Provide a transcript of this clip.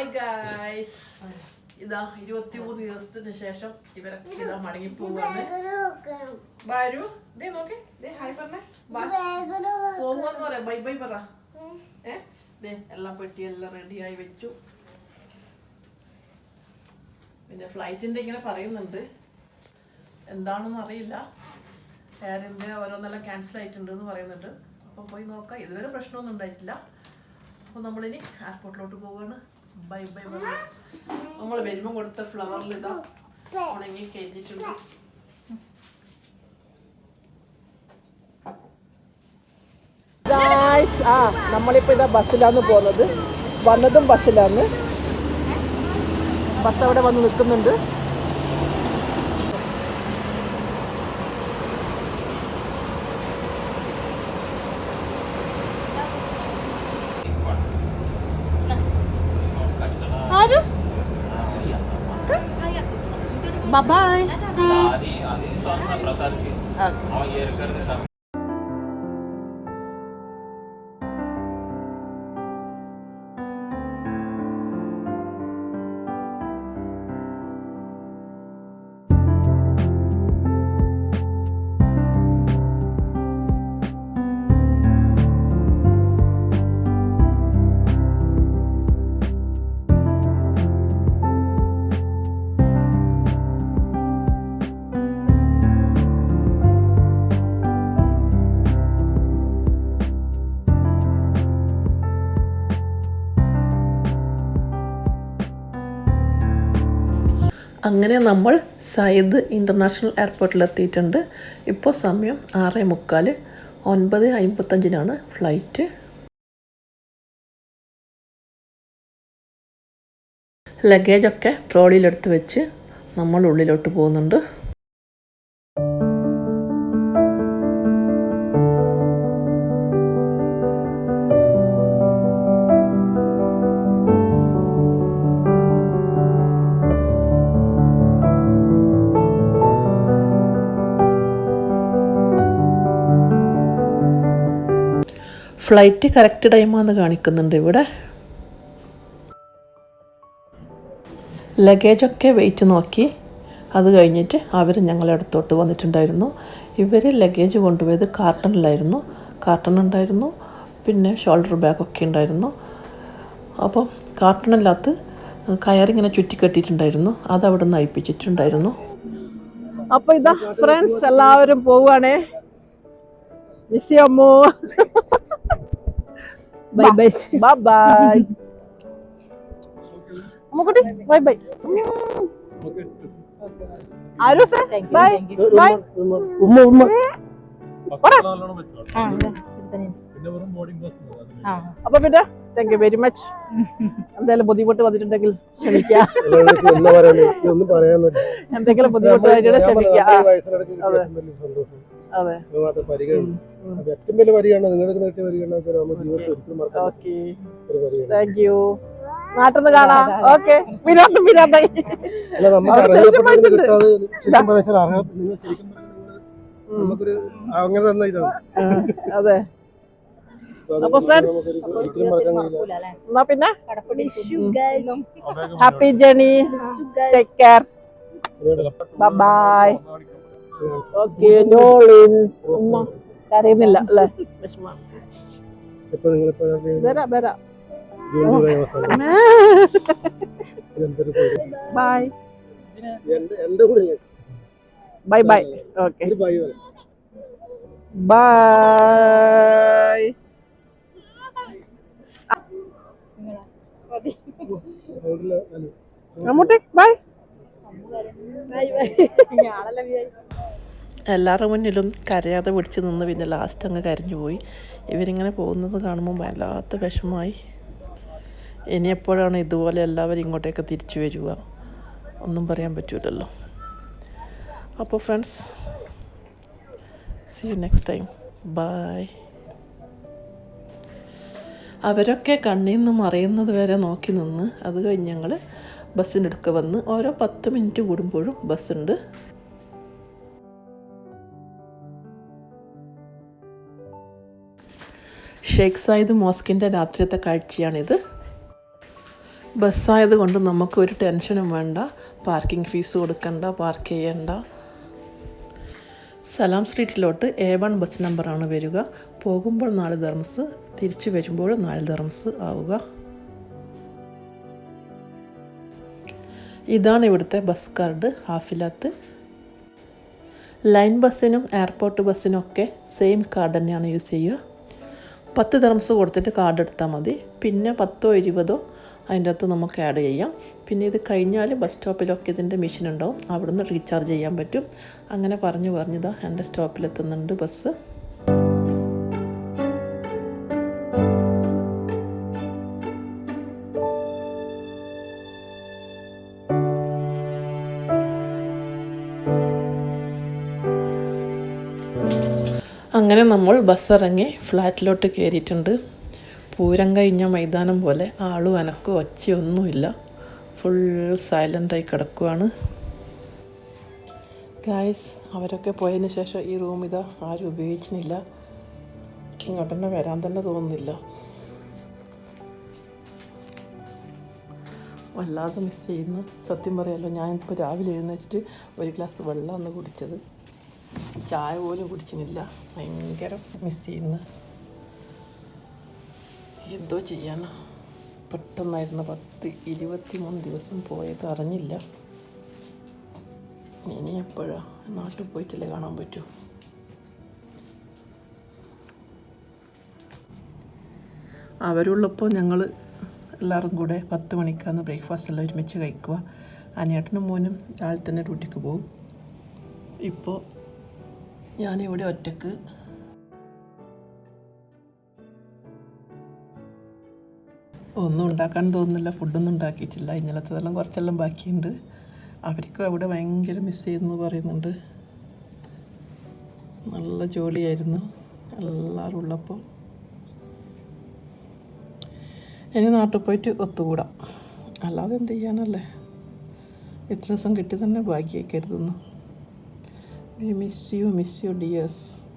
Hi guys ഇതാ ഇരുപത്തി മൂന്ന് ദിവസത്തിന് ശേഷം ഇവരൊക്കെ ഇതാ മടങ്ങി പോവാണ് ബാരു ദേ നോക്കേ. ദേ ഹായ് പറഞ്ഞേ. പോവാന്ന് പറയാ. ബൈ ബൈ പറ. ഏ? ദേ എല്ലാം പെട്ടി എല്ലാം റെഡിയായി വെച്ചു. പിന്നെ ഫ്ലൈറ്റിന്റെ ഇങ്ങനെ പറയുന്നുണ്ട്. എന്താണെന്ന് അറിയില്ല. എയർ ഇന്ത്യ ഓരോന്നെല്ലാം ക്യാൻസൽ ആയിട്ടുണ്ട് എന്ന് പറയുന്നുണ്ട്. അപ്പോൾ പോയി നോക്കാം. ഇതുവരെ പ്രശ്നമൊന്നും ഉണ്ടായിട്ടില്ല. അപ്പോൾ നമ്മളിനി എയർപോർട്ടിലോട്ട് പോവാണ്. ബൈ ബൈ ബൈ നമ്മൾ വരുമ്പോൾ കൊടുത്ത ഫ്ലവറിൽ ഇതാ ഉണങ്ങി കഴിഞ്ഞിട്ടുണ്ട് ആ നമ്മളിപ്പോൾ ഇതാ ബസ്സിലാണ് പോകുന്നത് വന്നതും ബസ്സിലാന്ന്. ബസ് അവിടെ വന്ന് നിൽക്കുന്നുണ്ട് ആര് ബൈ आधी അങ്ങനെ നമ്മൾ സയ്യിദ് ഇന്റർനാഷണൽ എയർപോർട്ടിൽ എത്തിയിട്ടുണ്ട്. ഇപ്പോൾ സമയം ആറ് മുക്കാൽ ഒൻപത് അമ്പത്തഞ്ചിനാണ് ഫ്ലൈറ്റ് ലഗേജൊക്കെ ട്രോളിയിലെടുത്ത് വെച്ച് നമ്മൾ ഉള്ളിലോട്ട് പോകുന്നുണ്ട്. ഫ്ലൈറ്റ് കറക്റ്റ് ടൈമാണെന്ന് കാണിക്കുന്നുണ്ട് ഇവിടെ. ലഗേജൊക്കെ വെയിറ്റ് നോക്കി. അത് കഴിഞ്ഞിട്ട് അവർ ഞങ്ങളുടെ അടുത്തോട്ട് വന്നിട്ടുണ്ടായിരുന്നു. ഇവർ ലഗേജ് കൊണ്ടുപോയത് കാർട്ടണിലായിരുന്നു. കാർട്ടൺ ഉണ്ടായിരുന്നു പിന്നെ ഷോൾഡർ ബാഗൊക്കെ ഉണ്ടായിരുന്നു. അപ്പം കാർട്ടണിനകത്ത് കയറിങ്ങനെ ചുറ്റിക്കെട്ടിയിട്ടുണ്ടായിരുന്നു. അത് അവിടെ നിന്ന് അയപ്പിച്ചിട്ടുണ്ടായിരുന്നു അപ്പോൾ ഇതാ ഫ്രണ്ട്സ് എല്ലാവരും പോവുകയാണേ. മിസ്സിയമ്മോ ബൈ ബൈ ബൈ ബൈ മുക്കുട്ടി ബൈ ബൈ ആരോ സർ ബൈ ബൈ ഉമ്മ ഉമ്മ അപ്പൊ പിന്നെ താങ്ക് യു വെരി മച്ച് എന്തായാലും ബുദ്ധിമുട്ട് വന്നിട്ടുണ്ടെങ്കിൽ പറയാൻ എന്തെങ്കിലും ബുദ്ധിമുട്ട് വന്നിട്ടുണ്ടെങ്കിൽ മാത്രം പരിഗണന ഏറ്റവും വലിയ വരികയാണ് നിങ്ങൾക്ക് വരികയാണ് വെച്ചാൽ നമ്മൾ ജീവിതത്തിൽ ഒരിക്കലും മറക്കാൻ ഓക്കെ ഒരു യു നാട്ടിൽ നിന്ന് കാണാം. ഓക്കെ വിനോദം ഇതാണ്. അതെ. അപ്പൊ കഴിയില്ല. എന്നാ പിന്നെ? Happy journey take care bye okay നോളിൻ ഉമ്മ കരയുന്നില്ല അല്ലേ? വിഷമം വരാ വരാ. Bye bye bye. എന്റെ bye? Bye bye. Okay. Bye. Bye. Bye. Bye ഞാളല്ല bye എല്ലാവരുടെ മുന്നിലും കരയാതെ പിടിച്ച് നിന്ന് പിന്നെ ലാസ്റ്റ് അങ്ങ് കരഞ്ഞു പോയി. ഇവരിങ്ങനെ പോകുന്നത് കാണുമ്പോൾ വല്ലാത്ത വിഷമമായി ഇനി എപ്പോഴാണ് ഇതുപോലെ എല്ലാവരും ഇങ്ങോട്ടേക്ക് തിരിച്ചു വരിക? ഒന്നും പറയാൻ പറ്റൂലല്ലോ. അപ്പോൾ friends see you next time bye അവരൊക്കെ കണ്ണിൽ നിന്ന് മറയുന്നത് വരെ നോക്കി നിന്ന് അത് കഴിഞ്ഞ് ഞങ്ങൾ ബസ്സിന്റെ അടുക്ക വന്ന് ഓരോ പത്ത് മിനിറ്റ് കൂടുമ്പോഴും ബസ്സുണ്ട് ഷെയ്ഖ് സായിദ് മോസ്കിന്റെ രാത്രിയത്തെ കാഴ്ചയാണിത്. ബസ്സായതുകൊണ്ട് നമുക്ക് ഒരു ടെൻഷനും വേണ്ട. പാർക്കിംഗ് ഫീസ് കൊടുക്കണ്ട പാർക്ക് ചെയ്യണ്ട. സലാം സ്ട്രീറ്റിലോട്ട് എ വൺ ബസ് നമ്പറാണ് വരിക. പോകുമ്പോൾ നാല് ധർമ്മസ് തിരിച്ചു വരുമ്പോൾ നാല് ധർമ്മസ് ആവുക. ഇതാണ് ഇവിടുത്തെ ബസ് കാർഡ് ഹാഫിലാത്ത്. ലൈൻ ബസ്സിനും എയർപോർട്ട് ബസ്സിനും ഒക്കെ സെയിം കാർഡ് തന്നെയാണ് യൂസ് ചെയ്യുക. പത്ത് തെർമസ് കൊടുത്തിട്ട് കാർഡ് എടുത്താൽ മതി. പിന്നെ പത്തോ ഇരുപതോ അതിന്റെ അകത്ത് നമുക്ക് ആഡ് ചെയ്യാം. പിന്നെ ഇത് കഴിഞ്ഞാൽ ബസ് സ്റ്റോപ്പിലൊക്കെ ഇതിന്റെ മെഷീൻ ഉണ്ടാവും. അവിടുന്ന് റീചാർജ് ചെയ്യാൻ പറ്റും. അങ്ങനെ പറഞ്ഞു പറഞ്ഞതാ എന്റെ സ്റ്റോപ്പിലെത്തുന്നുണ്ട് ബസ് അങ്ങനെ നമ്മൾ ബസ്സിറങ്ങി ഫ്ലാറ്റിലോട്ട് കയറിയിട്ടുണ്ട്. പൂരം കഴിഞ്ഞ മൈതാനം പോലെ ആളും അനക്കും ഒച്ചയൊന്നുമില്ല. ഫുൾ സൈലന്റായി കിടക്കുവാണ്. ഗായ്സ് അവരൊക്കെ പോയതിന് ശേഷം ഈ റൂം ഇതാ ആരും ഉപയോഗിക്കുന്നില്ല. ഇങ്ങോട്ട് തന്നെ വരാൻ തന്നെ തോന്നുന്നില്ല. വല്ലാതെ മിസ് ചെയ്യുന്നു. സത്യം പറയാലോ ഞാനിപ്പോൾ രാവിലെ എഴുന്നേറ്റിട്ട് ഒരു ഗ്ലാസ് വെള്ളമാണ് കുടിച്ചത്. ചായ പോലും കുടിച്ചിട്ടില്ല. ഭയങ്കര മിസ് ചെയ്യുന്ന. എന്തോ ചെയ്യാനാ? പെട്ടെന്നായിരുന്നു പത്ത് ഇരുപത്തി മൂന്ന് ദിവസം പോയത് അറിഞ്ഞില്ല. ഇനി എപ്പോഴാ? നാട്ടിൽ പോയിട്ടല്ലേ കാണാൻ പറ്റൂ? അവരുള്ളപ്പോൾ ഞങ്ങൾ എല്ലാവരും കൂടെ പത്ത് മണിക്കാണ് ബ്രേക്ക്ഫാസ്റ്റ് എല്ലാം ഒരുമിച്ച് കഴിക്കുക. അനിയേട്ടനും മോനും രാവിലെ തന്നെ ഡ്യൂട്ടിക്ക് പോകും. ഇപ്പോൾ ഞാനിവിടെ ഒറ്റയ്ക്ക്. ഒന്നും ഉണ്ടാക്കാൻ തോന്നുന്നില്ല. ഫുഡൊന്നും ഉണ്ടാക്കിയിട്ടില്ല. ഇന്നലത്തതെല്ലാം കുറച്ചെല്ലാം ബാക്കിയുണ്ട്. അവർക്കും അവിടെ ഭയങ്കര മിസ് ചെയ്യുന്നു പറയുന്നുണ്ട്. നല്ല ജോലിയായിരുന്നു എല്ലാവരും ഉള്ളപ്പോൾ. ഇനി നാട്ടിൽ പോയിട്ട് ഒത്തുകൂടാം. അല്ലാതെ എന്ത് ചെയ്യാനല്ലേ? ഇത്ര ദിവസം കിട്ടി തന്നെ ബാക്കിയായി കരുതുന്നു. MC, o Dias.